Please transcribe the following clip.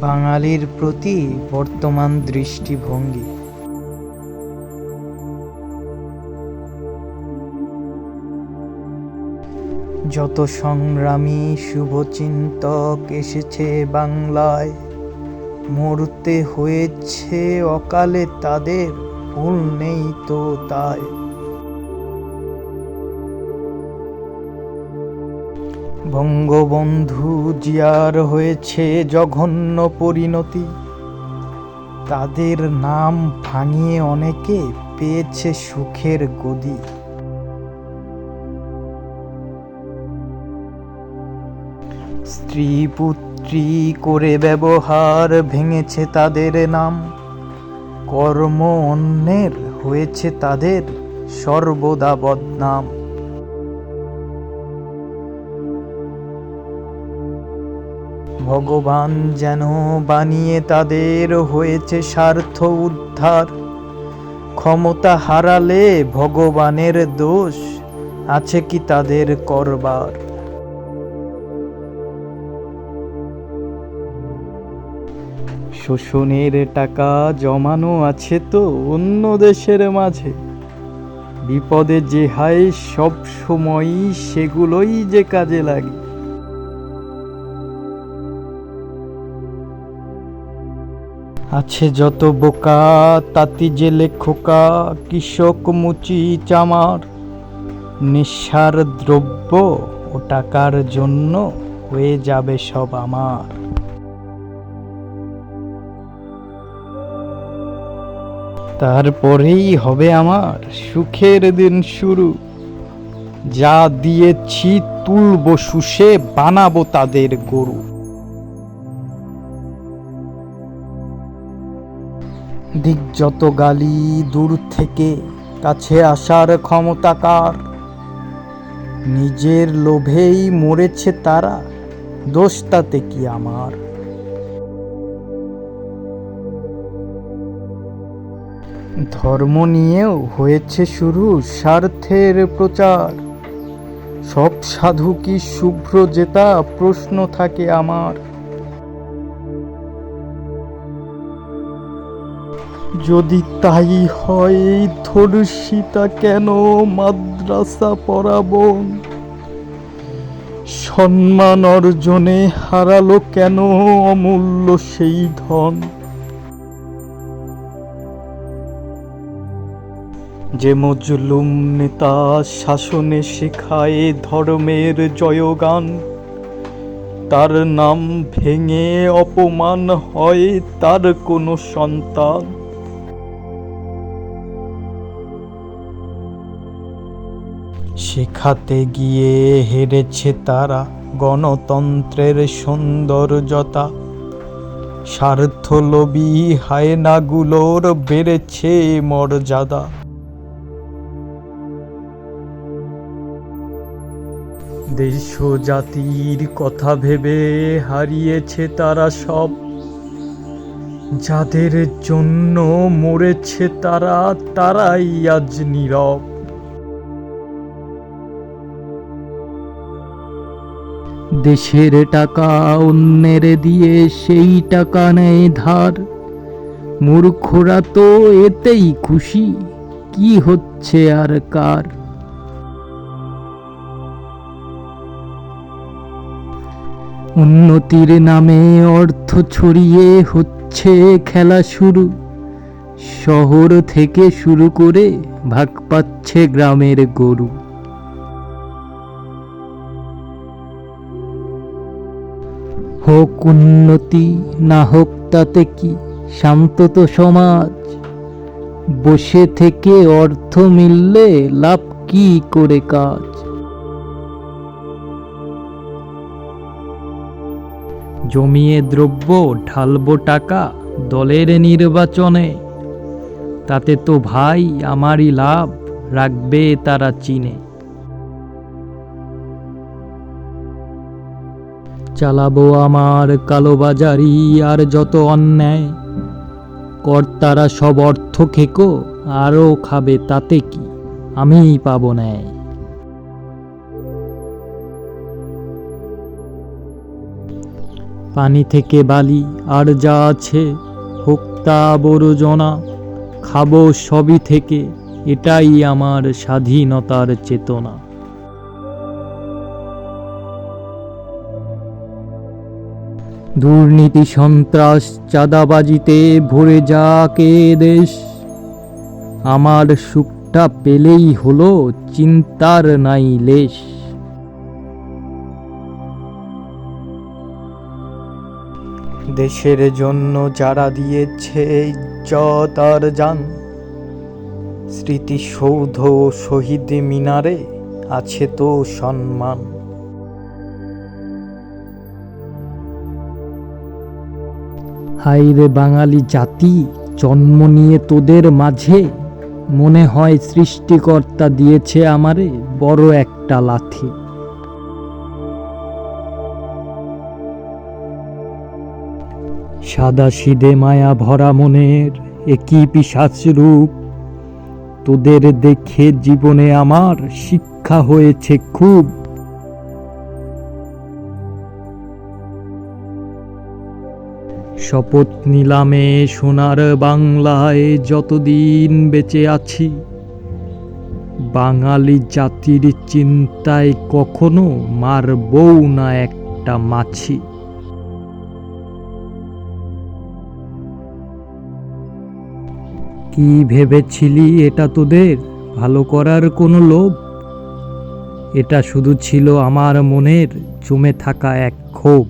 বাঙালির প্রতি বর্তমান দৃষ্টিভঙ্গি। যত সংগ্রামী শুভচিন্তক এসেছে বাংলায়, মরতে হয়েছে অকালে তাদের ভুল নেই তো তাই। বঙ্গবন্ধু জিয়ার হয়েছে জঘন্য পরিণতি। তাদের নাম ভাঙিয়ে অনেকে পেয়েছে সুখের গদি। স্ত্রী পুত্রী করে ব্যবহার ভেঙেছে তাদের নাম। কর্ম অন্যের হয়েছে তাদের সর্বদা বদনাম। ভগবান যেন বানিয়ে তাদের হয়েছে স্বার্থ উদ্ধার। ক্ষমতা হারালে ভগবানের দোষ, আছে কি তাদের করবার? শোষণের টাকা জমানো আছে তো অন্য দেশের মাঝে। বিপদে যে হয় সব সময়ই সেগুলোই যে কাজে লাগে। আছে যত বোকা, তাতি জেলে খোকা কৃষক মুচি চামার। নিঃসার দ্রব্য ও টাকার জন্য হয়ে যাবে সব আমার। তারপরেই হবে আমার সুখের দিন শুরু। যা দিয়েছি তুলব, শুষে বানাবো তাদের গরু। দিক যত গালি দূর থেকে, কাছে আসার ক্ষমতাকার নিজের লোভেই মরেছে তারা দোষ তাতে কি আমার? ধর্ম নিয়েও হয়েছে শুরু স্বার্থের প্রচার। সব সাধু কি শুভ্র জেতা? প্রশ্ন থাকে আমার। যদি তাই হয়, এই ধর্ষিতা কেন মাদ্রাসা পড়াবো? সম্মান অর্জনে হারালো কেন অমূল্য সেই ধন? যে মজলুম নেতা শাসনে শেখায় ধর্মের জয়গান, তার নাম ভেঙে অপমান হয় তার কোনো সন্তান। শেখাতে গিয়ে হেরেছে তারা গণতন্ত্রের সৌন্দর্যতা। স্বার্থলোভী হায়নাগুলোর বেড়েছে মর্যাদা। দেশ জাতির কথা ভেবে হারিয়েছে তারা সব। যাদের জন্য মরেছে তারা, তারাই আজ নীরব। দেশের টাকা অন্যের দিয়ে সেই টাকা নেয় ধার। মূর্খরা তো এতেই খুশি, কি হচ্ছে আর কার? উন্নতির নামে অর্থ ছড়িয়ে হচ্ছে খেলা শুরু। শহর থেকে শুরু করে ভাগ পাচ্ছে গ্রামের গরু। হোক উন্নতি, না হোক তাতে কি? শান্ত তো সমাজ। বসে থেকে অর্থ মিললে লাভ কি করে কাজ? জমিয়ে দ্রব্য, ঢালব টাকা দলের নির্বাচনে। তাতে তো ভাই, আমারই লাভ, রাখবে তারা চিনে। চালাবো আমার কালোবাজারি আর যত অন্যায়। কর্তারা সব অর্থ খেকো, আরও খাবে তাতে কি? আমিই পাবো ন্যায়। পানি থেকে বালি আর যা আছে, হোক তা খাব সবই থেকে, এটাই আমার স্বাধীনতার চেতনা। দুর্নীতি, সন্ত্রাস, চাঁদাবাজিতে ভরে যাকে দেশ। আমার সুখটা পেলেই হলো চিন্তার নাই লেশ। দেশের জন্য যারা দিয়েছে ইজ্জত আর জান, স্মৃতিসৌধ শহীদ মিনারে আছে তো সম্মান। হাই রে বাঙালি জাতি, জন্ম নিয়ে তোদের মাঝে। মনে হয় সৃষ্টিকর্তা দিয়েছে আমারে বড় একটা লাথি। সাদা সিদে মায়া ভরা মনের একই পিসাচ রূপ। তোদের দেখে জীবনে আমার শিক্ষা হয়েছে খুব। শপথ নিলামে সোনার বাংলায় যতদিন বেঁচে আছি, বাঙালি জাতির চিন্তায় কখনো মারবও না একটা মাছি। কি ভেবেছিলি এটা তোদের? ভালো করার কোনো লোভ? এটা শুধু ছিল আমার মনের জমে থাকা এক ক্ষোভ।